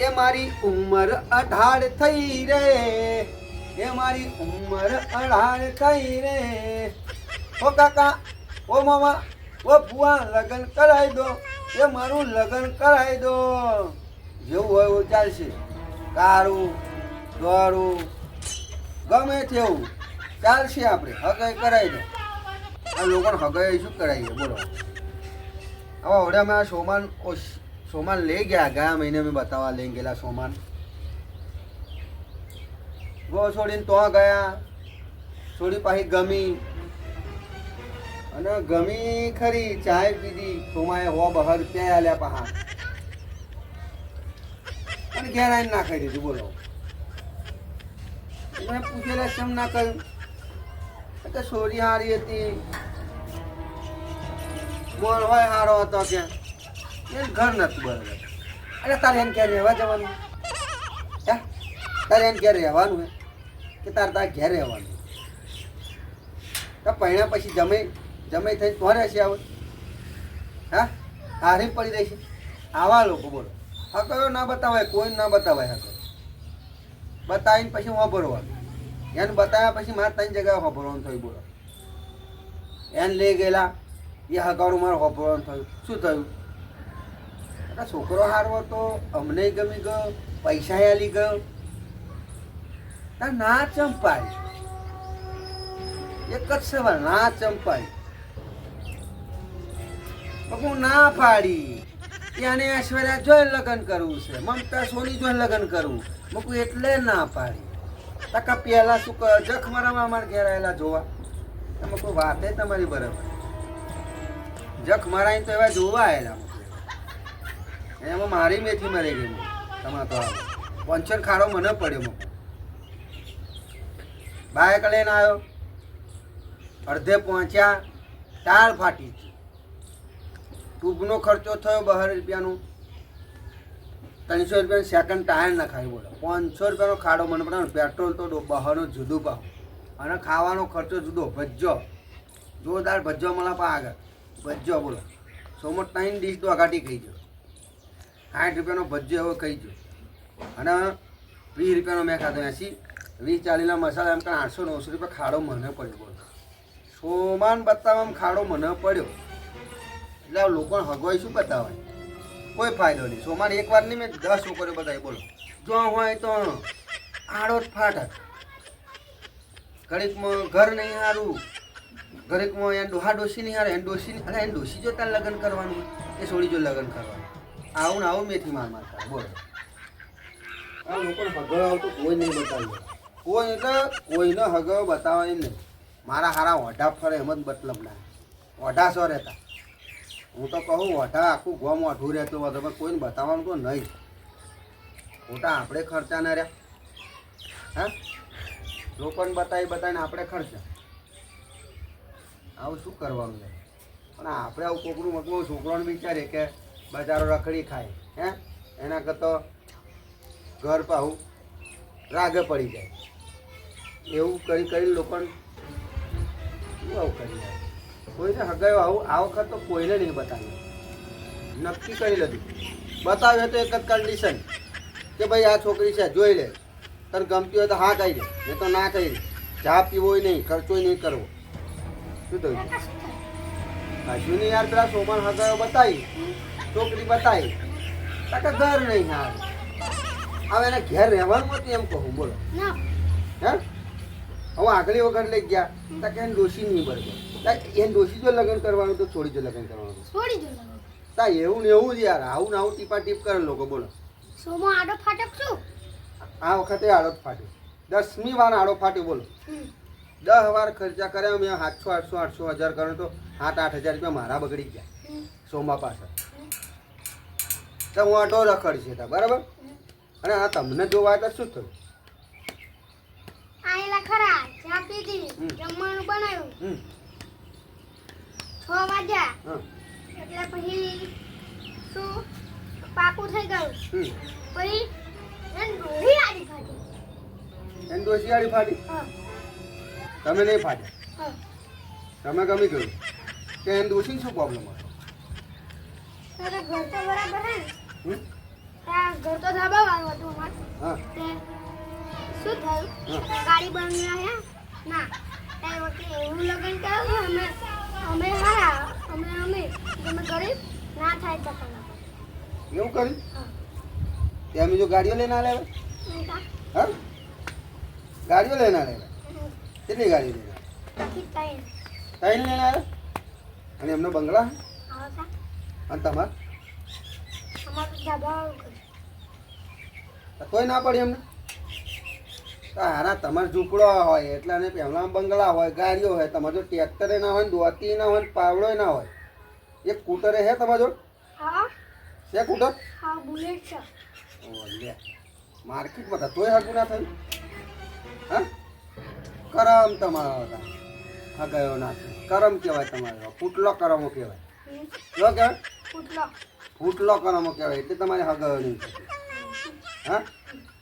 એ મારી ઉંમર અઢાર થઈ રે. એ મારી ઉંમર અઢાર થઈ રે. ઓ કાકા, ઓ મામા, ઓ ફુવા લગ્ન કરાવી દો. એ મારું લગ્ન કરાવી દો. જેવું હોય એવું ચાલશે. કારું, દોરું, ગમે તેવું ચાલશે આપણે. હગાઈ કરાવી દો. આ લોકોને હગાઈ શું કરાવીએ બોલો. હવે હવે અમે આ સોમાન ઓ શ- સોમાન લઈ ગયા ગયા મહિને મેં બતાવવા લઈ ગયેલા સોમાન ગો છોડીને તો ગયા છોડી પાછી ગમી અને ગમી ખરી ચાય પીધી સોમાએ હો બહાર રૂપિયા આલ્યા પહા અને ઘેર આવીને ના દીધું બોલો મેં પૂછેલા કેમ ના કર્યું છોડી છોરી હારી હતી બોલ હોય હારો હતો કે ઘર નથી બરાબર. અરે તારે એને ક્યાં રહેવા જવાનું? હે? તારે એને ક્યાં રહેવાનું હે? કે તારે તારે ઘેર રહેવાનું? તો પહેણા પછી જમે જમે થઈને તો રહેશે આવે હા? હારી પડી રહેશે. આવા લોકો બોલો. હા કયો ના બતાવાય, કોઈ ના બતાવાય હા બતાવીને પછી વાપરવાનું એને બતાવ્યા પછી મારે ત્રણ જગ્યાએ વાપરવાનું થયું, બોલો. એને લઈ ગયેલા, એ હગાડું મારે વાપરવાનું થયું. શું થયું? આ છોકરો હારવો તો અમને ગમી ગયો પૈસા આલી ગયો. ના ના ચંપાય. એક જ સવાલ ના ચંપાય. હું ના પાડી. ત્યાંને ઐશ્વર્યા જોઈ લગ્ન કરવું છે, મમતા સોની જોઈ લગ્ન કરવું. મૂકું એટલે ના પાડી. તકા પહેલા શું જખ મારામાં અમારે ઘેર આવેલા જોવા. એમાં કોઈ વાતે તમારી બરાબર. જખ મારાઈને તો એવા જોવા આવેલા. એમાં મારી મેથી મરી ગઈ તમારે તો પંચર ખાડો મને પડ્યો મૂકું બાઇક લઈને આવ્યો. અડધે પહોંચ્યા. ટાળ ફાટી. ટૂંકનો ખર્ચો થયો બહાર રૂપિયાનો. ત્રણસો રૂપિયાનું સેકન્ડ ટાયર નખાય બોલો. પાંચસો રૂપિયાનો ખાડો મને પડે પેટ્રોલ તો બહારનો જુદું ભાવ. અને ખાવાનો ખર્ચો જુદો. ભજ્જો. જોરદાર ભજ્જો મળે પા આગળ. ભજ્જો બોલો. સોમો ટાઈમ ડીશ તો અઘાટી ખાઈ ગયો. સાઠ રૂપિયાનો ભજ્જો એવો કહી ગયો. અને વીસ રૂપિયાનો મેં ખાધો એંસી. વીસ ચાલીસના મસાલા એમ કાંઈ આઠસો નવસો રૂપિયા ખાડો મને પડ્યો બોલો. સોમાન બતાવવામાં ખાડો મને પડ્યો. એટલે લોકોને હગવાઈ શું બતાવે? કોઈ ફાયદો નહીં. સોમાન એક વાર નહીં મેં દસ છોકરીઓ બતાવી, બોલો. જો હોય તો આડો જ ફાટક ઘડીકમાં ઘર નહીં સારું ઘડીકમાં એ ડોહા ડોસી નહીં હારે એન્ડોસી નહીં અરે એને ડોસી જો તાર લગ્ન કરવાનું એ છોડી જો લગ્ન કરવાનું. આવું ને આવું મેથી માર મારતા બોલો. આ લોકોને હગળ આવતું કોઈ નહીં બતાવ્યું કોઈ એટલે કોઈને હગવા બતાવાય નહીં. મારા હારા ઓઢા ફરે એમ જ મતલબ ના. ઓઢા સો રહેતા. હું તો કહું ઓઢા આખું ગોમ ઓઢું રહેતું હતું પણ કોઈને બતાવવાનું તો નહીં. ખોટા આપણે ખર્ચા ના રહ્યા. હા? લોકોને બતાવી બતાવીને આપણે ખર્ચા. આવું શું કરવાનું છે? પણ આપણે આવું કોકરું મકવું છોકરોને વિચારીએ કે બજારો રખડી ખાય, હે? એના કરતાં ઘર પાહું રાગે પડી જાય. એવું કરી કરી લોકોને આવું કરી જાય? કોઈને હગાયો આવું, આ વખત તો કોઈને નહીં બતાવ્યું. નક્કી કરી લીધું. બતાવ્યો તો એક જ કન્ડિશન કે ભાઈ આ છોકરી છે, જોઈ લે. તને ગમતી હોય તો હા કહી દે, નહીં તો ના કહી દે. ચા પીવો નહીં ખર્ચો નહીં કરવો. શું થયું? કશું નહીં યાર પેલા સોમાન હગાયો બતાવી છોકરી બતાવી. કાકા ઘર નહીં યાર હવે એને ઘેર રહેવાનું હતું એમ કહું બોલો. હે? હવે આગલી વખત લઈ ગયા તા કે એને ડોશી નહીં બરાબર એને દોષી જો લગ્ન કરવાનું તો છોડી જો લગ્ન કરવાનું છોડી જો તા એવું ને એવું જ યાર આવું ને આવું ટીપા ટીપ કરે લોકો બોલો. સોમો આડો ફાટક છું આ વખતે આડો ફાટ્યો. દસમી વાર આડો ફાટ્યો બોલો. દસ વાર ખર્ચા કર્યા મેં સાતસો આઠસો આઠસો હજાર કર્યો તો સાત આઠ હજાર રૂપિયા મારા બગડી ગયા. સોમા પાછળ. તો હું આટો રખડ છે તા બરાબર? અને આ તમને જોવા વાત શું થયું? આયેલા ખરા ચા પીધી જમવાનું બનાવ્યું. છ વાગ્યા. એટલે પછી શું? પાકું થઈ ગયું. પછી એને ડોહી આડી ફાટી. એને ડોશી આડી ફાટી? તમે નહીં ફાટ્યા? તમે ગમી ગયું. કે એને દોષી શું પ્રોબ્લેમ હતો ઘર તો બરાબર હે ને. હમ? ઘર તો વાળું હતું અમારે. તે શું થયું. ગાડી રહ્યા ના તે વખતે એવું લગ્ન કર્યું અમે અમે હારા અમે અમે તમે ગરીબ ના થાય તો એવું કર્યું? ત્યાં અમે જો ગાડીઓ લઈને હવે? હા ગાડીઓ લઈને આલ્યા કેટલી ગાડી લઈને? ત્રણ. લઈને આવે અને એમનો બંગલા? અને તમારે. તોય ના પડી એમને? હારા તમારે ઝૂંપડો હોય એટલે અને પહેલા બંગલા હોય ગાડીઓ હોય તમારે જો ટ્રેક્ટરે ના હોય ને દોતી ના હોય ને પાવડો ના હોય એક કૂટરે હે તમારો છે કૂટર હા માર્કેટમાં હતા તોય હગું ના થયું. હા? કરમ તમારો હતા હગાયો ના થયો. કરમ કહેવાય તમારો. પૂટલો કરમો કહેવાય. જો કહેવાય ફૂટલો કરવામાં કહેવાય એટલે તમારે હગાયો નહીં હા?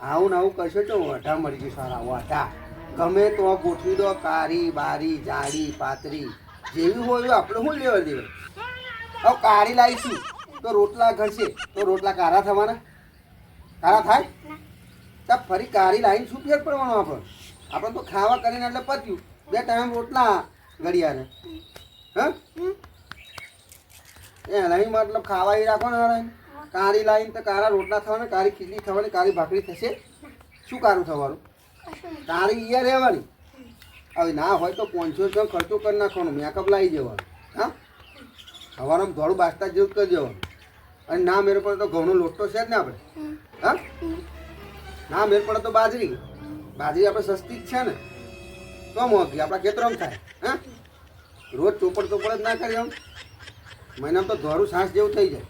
આવું ને આવું કરશો તો વઢા મળી ગયું સારા વઢા. ગમે તો ગોઠવી દો કારી બારી જાડી પાતરી જેવી હોય આપણે શું લેવા દેવા? હવે કાળી લાવીશું તો રોટલા ઘડશે તો રોટલા કારા થવાના? કારા થાય? તો ફરી કારી લાવીને શું ફેર પડવાનો આપણે? આપણે તો ખાવા કરીને એટલે પત્યું બે ટાઈમ રોટલા ઘડિયાને હા? હમ. એ નહીં મતલબ ખાવા રાખો ને હારાને. કારી લાવીને તો કારા રોટલા થવાના કારી ખીચડી થવાની કારી ભાખરી થશે. શું કારું થવાનું? કારી નહીં. ઈયા રહેવાની. હવે ના હોય તો પાંચસો રૂપિયા ખર્ચો કરી નાખવાનો મેકઅપ લાવી જવાનું હા? સવારમાં ઘોડું બાસતા જેવું કરી જવાનું અને ના મેળ પડે તો ઘઉંનો લોટ તો છે જ ને આપણે. હા? ના મેળ પડે તો બાજરી. બાજરી આપણે સસ્તી જ છે ને. તો મોંઘી આપણા ખેતરમાં થાય. હા? રોજ ચોપડ ચોપડ જ ના કરી આમ. મહિનામાં તો ધોરું સાસ જેવું થઈ જાય.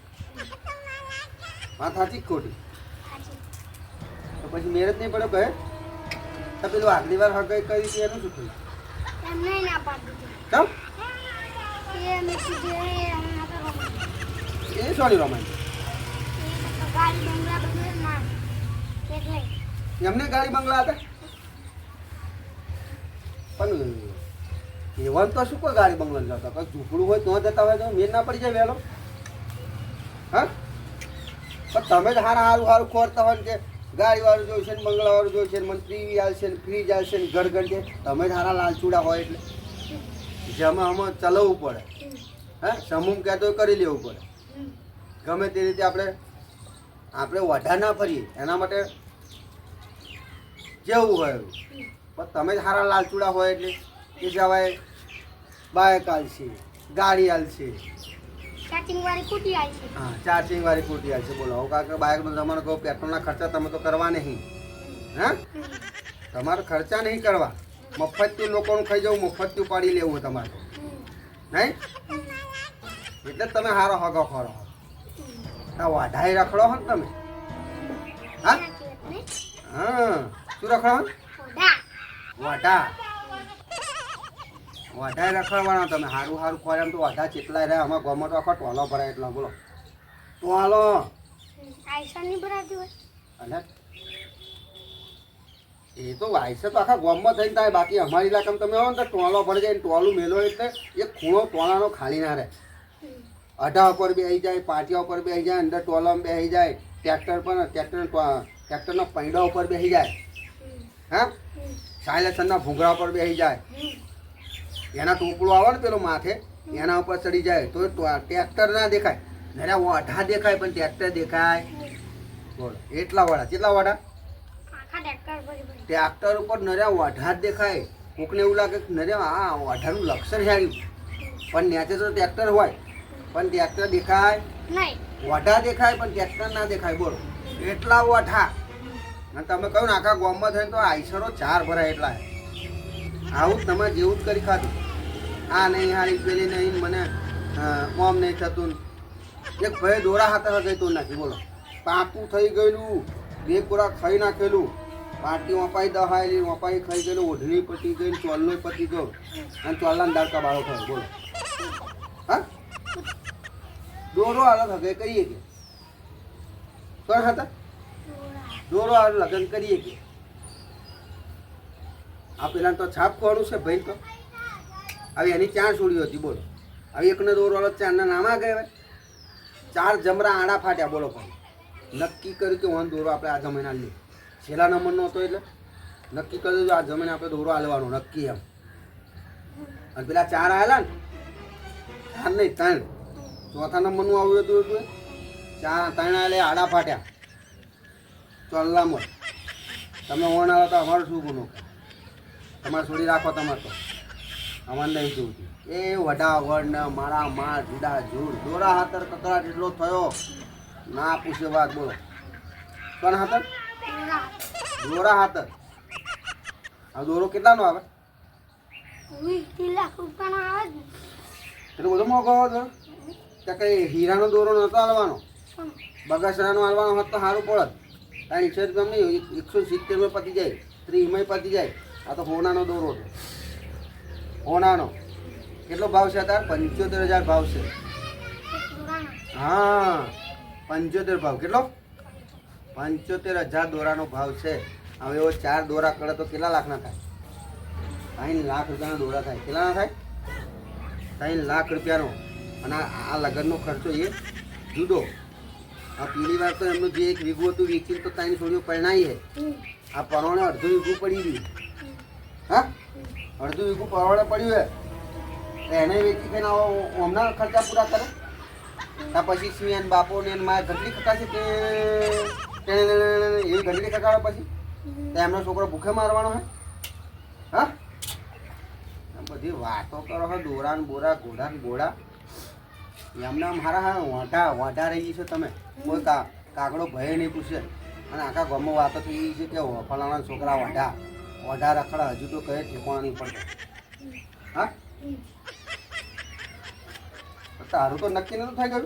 વાત સાચી ખોટી? તો પછી મેરેજ નહીં પડે કહે તો પેલું આગલી વાર હગાઈ કરી હતી એનું શું થયું? એમને ના પાડી એ સોરી એટલે એમને ગાડી બંગલા હતા? પણ એવા તો શું કોઈ ગાડી બંગલો જતા? કોઈ ઝૂંપડું હોય તો જતા હોય તો મેળ ના પડી જાય વહેલો. હા? પણ તમે જ હારા હારું હારું ખોરતા હોય કે ગાડી વાળું જોઈશે ને બંગલા વાળું જોઈશે ને મને ટીવી આવશે ને ફ્રીજ આવશે ને ઘર ઘર છે. તમે જ હારા લાલચુડા હોય એટલે. જેમાં આમાં ચલાવવું પડે. હા? સમૂહ કહેતો કરી લેવું પડે. ગમે તે રીતે આપણે આપણે વઢા ના ફરીએ. એના માટે જેવું હોય પણ તમે જ હારા લાલચુડા હોય એટલે એ કહેવાય બાઇક આલશે ગાડી આલશે ચાર્જિંગ વાળી કુટી આવી હા ચાર્જિંગ વાળી આલશે બોલો. હવે કારણ કે બાઇકનો તમારે કહો પેટ્રોલના ખર્ચા તમે તો કરવા નહીં. હા? તમારે ખર્ચા નહીં કરવા. મફતથી લોકોનું ખાઈ જવું મફતથી પાડી લેવું તમારે. નહીં? એટલે તમે સારો હગો ખરો. આ વાઢાઈ રખડો હો તમે. હા? હા. શું રખડો. વાઢા. વાઢાએ રખડવાના તમે સારું સારું ખોરે એમ તો વધારે ચેટલા રહે અમારા ગોમાં તો આખો ટોલો ભરાય એટલો બોલો. ટોલો અને? એ તો વાયસે તો આખા ગોમમાં થઈને થાય બાકી અમારી ઇલાકામાં તમે આવો ને તો ટોલો ભરી જાય ને ટોલું મેલો એટલે એક ખૂણો ટોળાનો ખાલી ના રહે. અઢા ઉપર બેસી જાય પાટિયા ઉપર બેસી જાય અંદર ટોલામાં બેસી જાય ટ્રેક્ટર પર ટ્રેક્ટર ટ્રેક્ટરના પૈડા ઉપર બેસી જાય. હા. સાયલેસનના ભૂંગળા ઉપર બેસી જાય. એના ટોપલો આવે ને પેલો માથે એના ઉપર ચડી જાય. તો ટ્રેક્ટર ના દેખાય. નર્યા વાઢા દેખાય પણ ટ્રેક્ટર દેખાય. બોલો એટલા વાળા કેટલા વાળા? ટ્રેક્ટર ઉપર નર્યા વાઢા જ દેખાય. કોકને એવું લાગે કે નર્યા આ વાઢાનું લક્ષણ છે આવ્યું પણ ન્યાચે તો ટ્રેક્ટર હોય. પણ ટ્રેક્ટર દેખાય. વાઢા દેખાય પણ ટ્રેક્ટર ના દેખાય. બોલો એટલા વાઢા. અને તમે કહ્યું ને આખા ગામમાં થઈને તો આઈસરો ચાર ભરાય એટલા. આવું તમારે તમે જેવું જ કરી ખાધું. આ નહીં હારી પેલી નહીં મને મોમ નહીં થતું એક ભાઈ દોરા હાથે હગાઈ તો નાખી બોલો. પાકું થઈ ગયેલું બે પૂરા ખાઈ નાખેલું. પાટી વપાઈ દહાયેલી વપાઈ ખાઈ ગયેલું ઓઢણી પતી ગઈ ને ચોલ્લો પતી ગયો. અને ચોલ્લાને દાડકા બાળો થયો બોલો. હા? દોરો હાલત હગાઈ કરીએ કે? કોણ હતા દોરો. હાલ લગ્ન કરીએ કે? આ પેલા તો છાપ ખોવાનું છે ભાઈ તો. હવે એની ચાર છોડીઓ હતી, બોલો. હવે એકને દોરો હાલત ચારના નામા ગયા ચાર જમરા આડા ફાટ્યા, બોલો પણ. નક્કી કર્યું કે વન દોરો આપણે આ જમીન આલીએ છેલ્લા નંબરનો હતો એટલે. નક્કી કર્યું કે આ જમીન આપણે દોરો હાલવાનો નક્કી એમ. અને પેલા ચાર આવેલા ને, ચાર નહીં, ત્રણ. ચોથા નંબરનું આવ્યું હતું એટલે. ચાર, ત્રણ આલે આડા ફાટ્યા. ચોલ્લામાં તમે ઓન આવ્યા તો અમારું શું ગુનો? તમારે છોડી રાખો તમારે તો. અમારે નહીં જોવું એ વડા વડ ને મારા માર જુદા જુડ દોરા હાથર કકરા જેટલો થયો ના પૂછે વાત બોલો. કોણ હાથર? દોરા હાથર. આ દોરો કેટલાનો આવે? એટલો બધો મોંઘો હતો કે કઈ હીરાનો દોરો નહોતો હાલવાનો? બગાસરાનો હાલવાનો હતો તો સારું પડત. ત્રણસો રૂપિયા તમને એકસો સિત્તેરમાં પતી જાય. ત્રીસમાં પતી જાય. આ તો હોનાનો દોરો છે. હોનાનો. કેટલો ભાવ છે તાર? પંચોતેર હજાર ભાવ છે. હા પંચોતેર ભાવ. કેટલો? પંચોતેર હજાર દોરાનો ભાવ છે. હવે એવો ચાર દોરા કરે તો કેટલા લાખના થાય? ત્રણ લાખ રૂપિયાના દોરા થાય. કેટલાના થાય? ત્રણ લાખ રૂપિયાનો. અને આ લગ્નનો ખર્ચો એ જુદો. આ પેલી વાર તો એમનું જે એક વીઘું હતું વીકીને તો ત્રણ છોડીઓ પરણાઈ છે. હમ. આ પરવાણે અડધું વીઘું પડી ગયું. હા? અડધું વીઘું પરવાણે પડ્યું હે. તો એને વેચી કે હમણાં ખર્ચા પૂરા કરે? ત્યાં પછી સિંહ અને બાપો ને મારે ઘટલી ખટાશે તે તેને એવી ઘટલી ખટાડે પછી? તો એમનો છોકરો ભૂખે મારવાનો હે? હા? બધી વાતો કરો છો દોરા ને બોરા, ઘોડા ને ઘોડા. એમના મારા હા વાંઢા વાંઢા રહી છો તમે. કોઈ કાગડો ભય નહીં પૂછે. અને આખા ગામમાં વાતો થઈ છે કે ફલાણા છોકરા વાંઢા. વાંઢા રખડા હજુ તો કહે ઠેકોણા નહીં પડે. હા? તારું તો નક્કી નતું થઈ ગયું?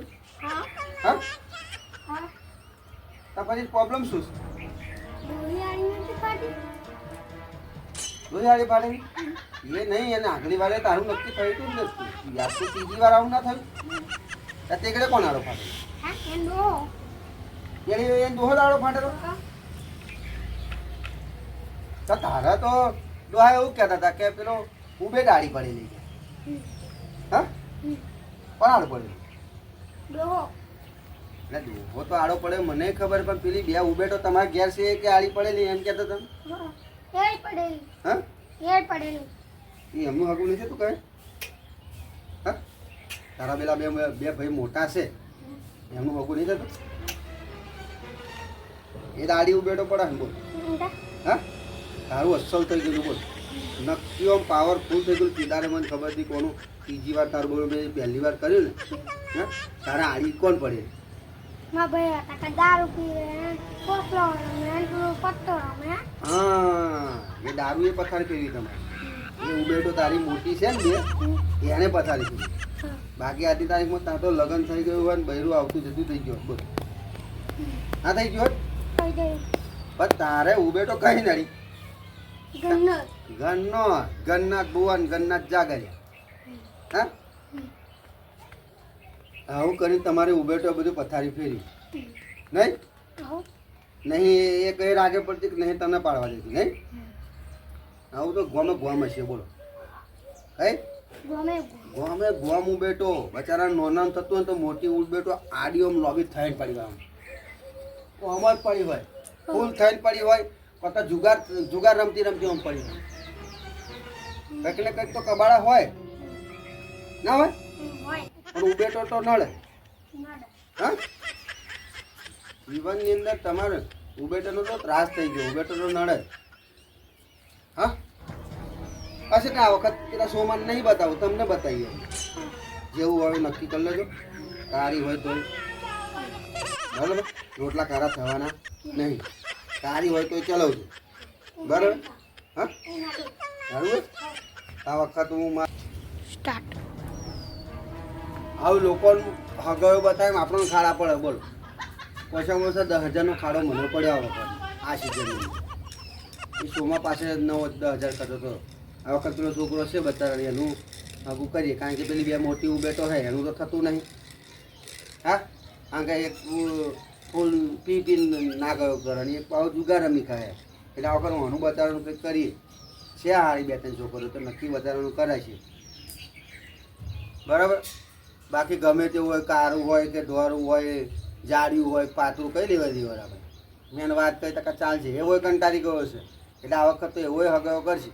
હા? તો પછી પ્રોબ્લેમ શું છે? દોહિયાળી પાડી? એ નહીં એને આગલી વારે તારું નક્કી થયું હતું ને. યાદ તો ત્રીજી વાર આવું ના થયું. તે તેકડે કોણ આડો ફાટેલો? એ એને દોહો દાડો ફાટેલો? તો તારા તો દોહા એવું કહેતા હતા કે પેલો ઉભે ગાડી પડેલી છે હા. પણ આડો પડ્યો? એટલે દોહો તો આડો પડે મને ખબર પણ પેલી બે ઉભે તો તમારા ઘેર છે કે આડી પડેલી એમ કહેતા તમે હા એડ પડેલી. હા? એડ પડેલી. એમનું હગું નથી તું કહે હા? તારા પેલા બે બે ભાઈ મોટા છે. એમનું હગું નહીં થતું? એ દાડી ઉભેટો પડે બોલ. હા? તારું અસલ થઈ ગયું બોલ. નક્કી આમ પાવરફુલ થઈ ગયું કીધારે મને ખબર હતી કોનું ત્રીજી વાર તારું બોલ મેં પહેલી વાર કર્યું ને. હા? તારા આડી કોણ પડે? હા? એ દારૂ એ પથારી ફેરવી તમારે. એ ઉભેટો તારી મોટી છે ને એને પથારી ફેરવી બાકી આજની તારીખમાં ત્યાં તો લગ્ન થઈ ગયું હોય ને બૈરું આવતું જતું થઈ ગયું બોલ. હા થઈ ગયું? પણ તારે ઉબેટો કઈ નડી? ગન્નો ગન્નો ગન્નાથ ભુવન ગન્નાથ જાગર્યા હા? આવું કરીને તમારે ઉભેટો બધું પથારી ફેરી નહીં? નહીં એ કઈ રાગે પડતી કે નહીં તને પાડવા દેતી નહીં? આવું તો ગોમે ગોમ હશે બોલો. કઈ ગોમે ગોમ. ઉભેટો બચારા નોનામ થતું હોય તો મોટી ઉભેટો આડી ઓમ લોબી થઈને પડી હોય જ પડી હોય. ફૂલ થઈને પડી હોય. કતા જુગાર જુગાર રમતી રમતી આમ પડી કંઈક ને કંઈક તો કબાડા હોય. ના હોય? પણ ઉબેટો તો નડે. હા? જીવનની અંદર તમારે ઉભેટોનો તો ત્રાસ થઈ ગયો ઉભેટો તો નડે. હા? પછી આ વખત પેલા સોમાન નહીં બતાવું તમને બતાવીએ. જેવું હોય નક્કી કરી લેજો. તારી હોય તો. બરાબર? રોટલા કારા થવાના નહીં. કારી હોય તો ચલાવજો. બરાબર? હા? બરાબર? આ વખત હું સ્ટાર્ટ. આવું લોકોનું હગાયો બતાવે આપણને ખાડા પડે બોલો. ઓછામાં ઓછા દસ હજારનો ખાડો મને પડ્યો આ વખત આ સિઝનમાં એ સોમા પાસે નવ દસ હજાર કરતો હતો. આ વખત પેલો છોકરો છે બતાવે એનું હગું કરીએ. કારણ કે પેલી બે મોટી ઉભેટો હોય એનું તો થતું નહીં. હા? કારણ કે એક ફૂલ પી પીને ના ગયો ઘર અને એક પાવ જુગાર રમી ખાય. એટલે આ વખત આનું બતાવવાનું કંઈક કરીએ. છે હારી બે ત્રણ છોકરો તો નક્કી વધારવાનું કરાય છે. બરાબર? બાકી ગમે તે હોય, કારું હોય કે ઢોરું હોય, જાડ્યું હોય, પાતળું કઈ લેવા દેવા આપણે. મેન વાત કરી, ટકા ચાલશે. એવો કંટાળી ગયો છે એટલે આ વખત તો એવો હગાવો કરશે.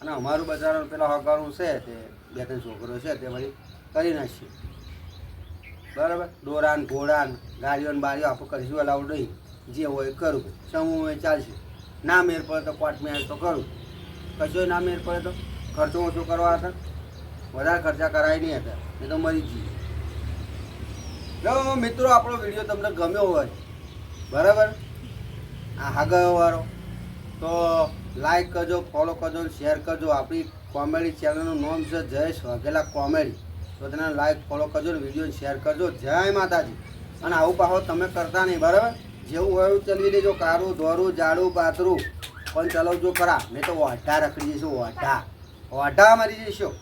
અને અમારું બજારનું પેલા હગાનું છે તે બે ત્રણ છોકરો છે તે વળી કરી નાખીએ બરાબર? દોરાન, ઘોડાન ગાડીઓ ને બારીઓ આપણે કરીશું અલાઉડ નહીં. જે હોય કરું. સમૂહ ચાલશે? ના મેર પડે તો કોટ મેર તો કરું. કશો ના મેર પડે તો? ખર્ચો ઓછો કરવા હતા? વધારે ખર્ચા કરાય નહીં હતા. એ તો મરી જઈએ જો મિત્રો, આપણો વીડિયો તમને ગમ્યો હોય, બરાબર? આ હાગવાળો તો લાઈક કરજો ફોલો કરજો શેર કરજો. આપણી કોમેડી ચેનલનું નામ છે જયેશ વાઘેલા કોમેડી તો તેને લાઈક ફોલો કરજો વીડિયો શેર કરજો. જય માતાજી. અને આવું પાહો તમે કરતા નહીં, બરાબર? જેવું હોય એવું ચલાવી દેજો કારું, ધોરું જાડું બાથરું. પણ ચલાવજો ખરા. નહીં તો વાઢા રખડી જઈશું ઓઢા ઓઢા મારી જઈશું.